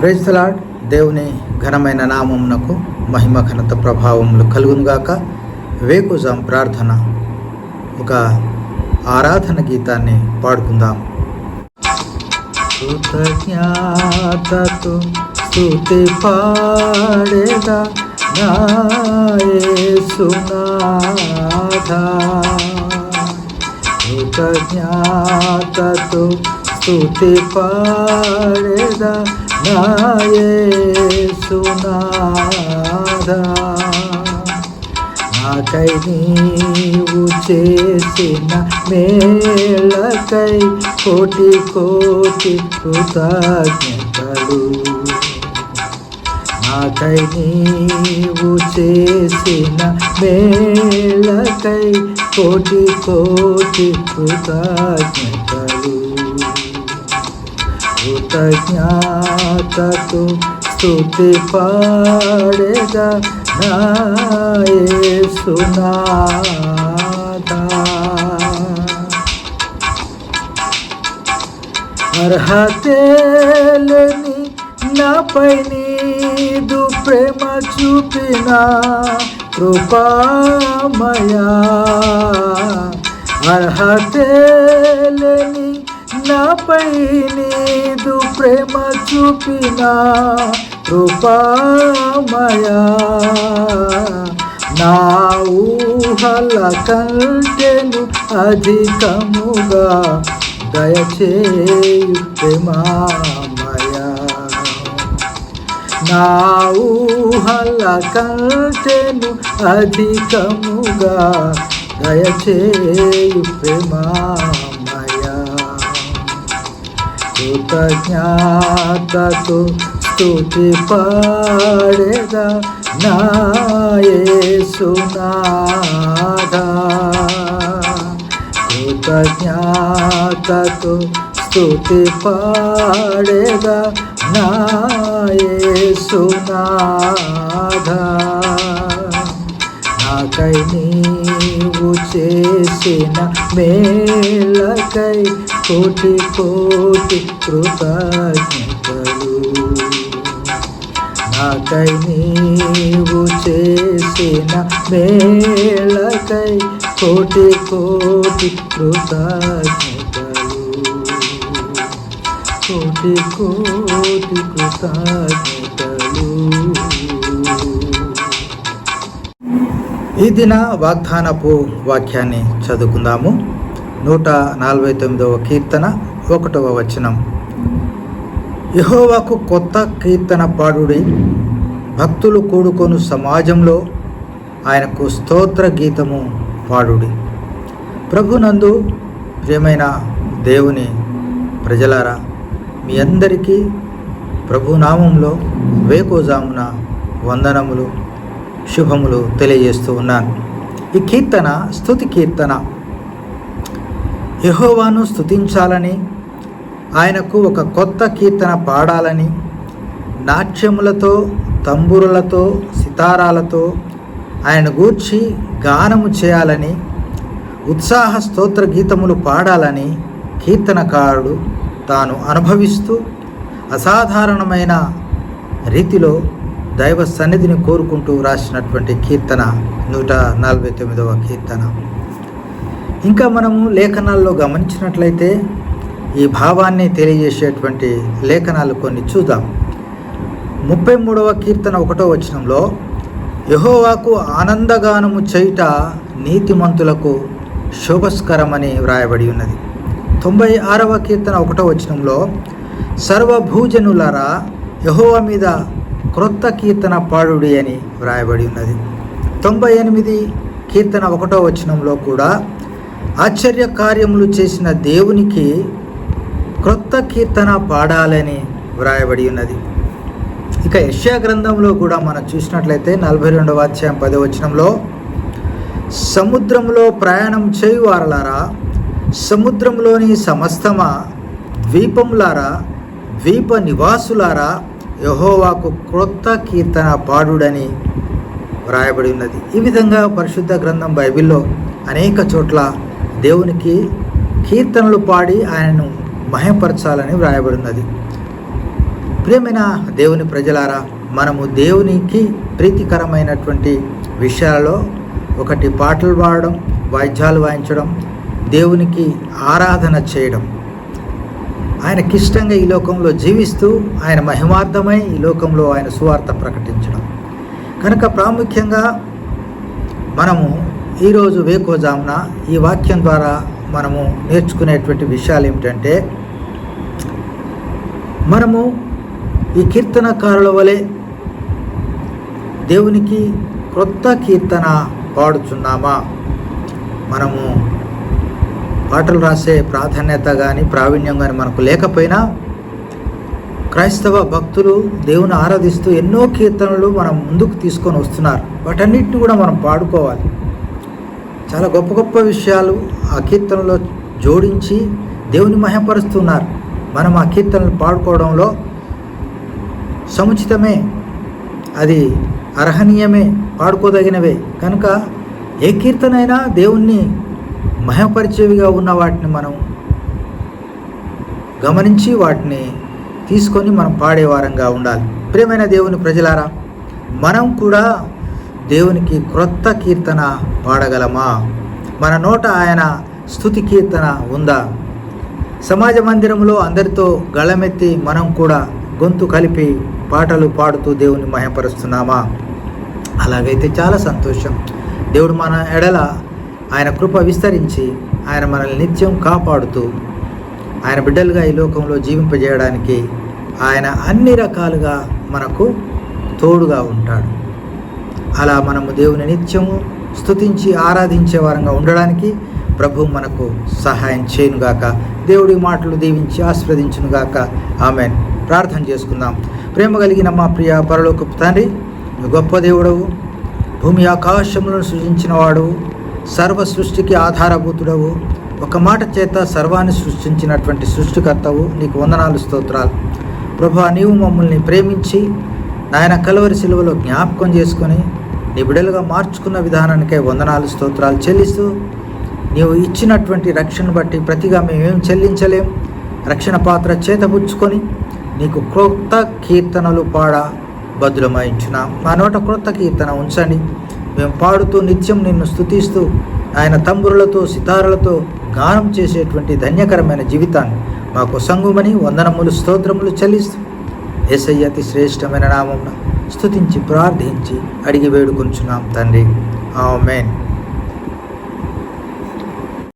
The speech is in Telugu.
ప్రైజ్లాడ్ దేవుని ఘనమైన నామమునకు మహిమ ఘనత ప్రభావములు కలుగునుగాక వేకుజాం ప్రార్థన. ఒక ఆరాధన గీతాన్ని పాడుకుందాం. కృతజ్ఞాతతో స్తుతి పాడేదా నాయసునాథ కృతజ్ఞాతతో స్తుతి పాడేదా నాయసునాథ నాకై నీవు చేసిన మేళకై కోటి కోటి కృతజ్ఞతలు. నాకై నీవు చేసిన మేళకై కోటి కోటి కృతజ్ఞతలు. కృతజ్ఞాతతో స్థుతి పాడేగా నాయసునాథ. అర్హతేలని నాపై నీదు ప్రేమ చూపినా కృపామయా. అర్హతేలని నాపై నీదు ప్రేమ చూపిన కృపామయా. నా ఊహల కంటెను అధికముగా దయచేయు ప్రేమామయా. నా ఊహల కంటెను అధికముగా దయచేయు ప్రేమా కృతజ్ఞాతతో స్తుతి పాడేదా నాయసునాథ కృతజ్ఞాతతో స్తుతి పాడేదా నాయసునాథ నాకై నీవు చేసిన మేలకై కోటి కోటి కృతజ్ఞతలు. నాకై నీవు చేసిన మేళకై కోటి కోటి కృతజ్ఞతలు. కోటి కోటి కృతజ్ఞతలు. ఈ దిన వాగ్దానపు వాక్యాన్ని చదువుకుందాము. నూట నలభై తొమ్మిదవ కీర్తన ఒకటవ వచనం. యహోవాకు కొత్త కీర్తన పాడుడి. భక్తులు కూడుకొను సమాజంలో ఆయనకు స్తోత్ర గీతము పాడుడి. ప్రభునందు ప్రియమైన దేవుని ప్రజలారా మీ అందరికీ ప్రభునామంలో వేకోజామున వందనములు శుభములు తెలియజేస్తూ ఉన్నాను. ఈ కీర్తన స్థుతి కీర్తన యహోవాను స్తుతించాలని ఆయనకు ఒక కొత్త కీర్తన పాడాలని నాట్యములతో తంబురులతో సితారాలతో ఆయన గూర్చి గానము చేయాలని ఉత్సాహ స్తోత్ర గీతములు పాడాలని కీర్తనకారుడు తాను అనుభవిస్తూ అసాధారణమైన రీతిలో దైవ సన్నిధిని కోరుకుంటూ రాసినటువంటి కీర్తన నూట నలభై తొమ్మిదవ కీర్తన. ఇంకా మనము లేఖనాల్లో గమనించినట్లయితే ఈ భావాన్ని తెలియజేసేటువంటి లేఖనాలు కొన్ని చూద్దాం. ముప్పై మూడవ కీర్తన ఒకటో వచనంలో యహోవాకు ఆనందగానము చేయుట నీతిమంతులకు శోభస్కరమని వ్రాయబడి ఉన్నది. తొంభై ఆరవ కీర్తన ఒకటో వచనంలో సర్వభూజనులారా యహోవా మీద క్రొత్త కీర్తన పాడుడి అని వ్రాయబడి ఉన్నది. తొంభై ఎనిమిది కీర్తన ఒకటో వచనంలో కూడా ఆశ్చర్య కార్యములు చేసిన దేవునికి క్రొత్త కీర్తన పాడాలని వ్రాయబడి ఉన్నది. ఇక యష్యా గ్రంథంలో కూడా మనం చూసినట్లయితే నలభై రెండవ అధ్యాయం పదో వచనంలో సముద్రంలో ప్రయాణం చేయువారలారా సముద్రంలోని సమస్తమా ద్వీపములారా ద్వీప నివాసులారా యహోవాకు క్రొత్త కీర్తన పాడుడని వ్రాయబడి ఉన్నది. ఈ విధంగా పరిశుద్ధ గ్రంథం బైబిల్లో అనేక చోట్ల దేవునికి కీర్తనలు పాడి ఆయనను మహపరచాలని వ్రాయబడినది. ప్రియమైన దేవుని ప్రజలారా మనము దేవునికి ప్రీతికరమైనటువంటి విషయాలలో ఒకటి పాటలు పాడడం వాయిద్యాలు వాయించడం దేవునికి ఆరాధన చేయడం. ఆయనకిష్టంగా ఈ లోకంలో జీవిస్తూ ఆయన మహిమార్థమై ఈ లోకంలో ఆయన సువార్త ప్రకటించడం. కనుక ప్రాముఖ్యంగా మనము ఈరోజు వేకోజామున ఈ వాక్యం ద్వారా మనము నేర్చుకునేటువంటి విషయాలు ఏమిటంటే మనము ఈ కీర్తనకారుల వలె దేవునికి క్రొత్త కీర్తన పాడుచున్నామా? మనము పాటలు రాసే ప్రాధాన్యత కానీ ప్రావీణ్యం కానీ మనకు లేకపోయినా క్రైస్తవ భక్తులు దేవుని ఆరాధిస్తూ ఎన్నో కీర్తనలు మనం ముందుకు తీసుకొని వస్తున్నారు. వాటన్నిటిని కూడా మనం పాడుకోవాలి. చాలా గొప్ప గొప్ప విషయాలు ఆ కీర్తనలో జోడించి దేవుని మహపరుస్తున్నారు మనం ఆ కీర్తనలు పాడుకోవడంలో సముచితమే. అది అర్హనీయమే పాడుకోదగినవే. కనుక ఏ కీర్తన అయినా దేవుణ్ణి మహపరిచేవిగా ఉన్న వాటిని మనం గమనించి వాటిని తీసుకొని మనం పాడేవారంగా ఉండాలి. ప్రియమైన దేవుని ప్రజలారా మనం కూడా దేవునికి క్రొత్త కీర్తన పాడగలమా? మన నోట ఆయన స్థుతి కీర్తన ఉందా? సమాజ మందిరంలో అందరితో గళమెత్తి మనం కూడా గొంతు కలిపి పాటలు పాడుతూ దేవుని మహపరుస్తున్నామా అలాగైతే చాలా సంతోషం. దేవుడు మన ఎడల ఆయన కృప విస్తరించి ఆయన మనల్ని నిత్యం కాపాడుతూ ఆయన బిడ్డలుగా ఈ లోకంలో జీవింపజేయడానికి ఆయన అన్ని రకాలుగా మనకు తోడుగా ఉంటాడు. అలా మనము దేవుని నిత్యము స్తుతించి ఆరాధించే వారంగా ఉండడానికి ప్రభు మనకు సహాయం చేయనుగాక. దేవుడి మాటలు దీవించి ఆస్వాదించునుగాక ఆమె ప్రార్థన చేసుకుందాం. ప్రేమ కలిగిన మా ప్రియ పరలోకపు తండ్రి గొప్ప దేవుడవు. భూమి ఆకాశములను సృజించిన వాడు సర్వ సృష్టికి ఆధారభూతుడవు. ఒక మాట చేత సర్వాన్ని సృష్టించినటువంటి సృష్టికర్తవు. నీకు వందనాలు స్తోత్రాలు. ప్రభా నీవు మమ్మల్ని ప్రేమించి నాయన కలవరి సిలువలో జ్ఞాపకం చేసుకొని నీ బిడలుగా మార్చుకున్న విధానానికై వందనాలు స్తోత్రాలు చెల్లిస్తూ నీవు ఇచ్చినటువంటి రక్షణ బట్టి ప్రతిగా మేమేం చెల్లించలేం. రక్షణ పాత్ర చేతపుచ్చుకొని నీకు క్రొత్త కీర్తనలు పాడ బదులమాయించున్నాం. మా నోట క్రొత్త కీర్తన ఉంచండి. మేము పాడుతూ నిత్యం నిన్ను స్తుతిస్తూ ఆయన తంబురులతో సితారులతో గానం చేసేటువంటి ధన్యకరమైన జీవితాన్ని మాకు సంగుమని వందనములు స్తోత్రములు చెల్లిస్తూ ఏసయ్య అతి శ్రేష్టమైన నామం స్థుతించి ప్రార్థించి అడిగి వేడుకొంచున్నాం తండ్రి. ఆమెన్.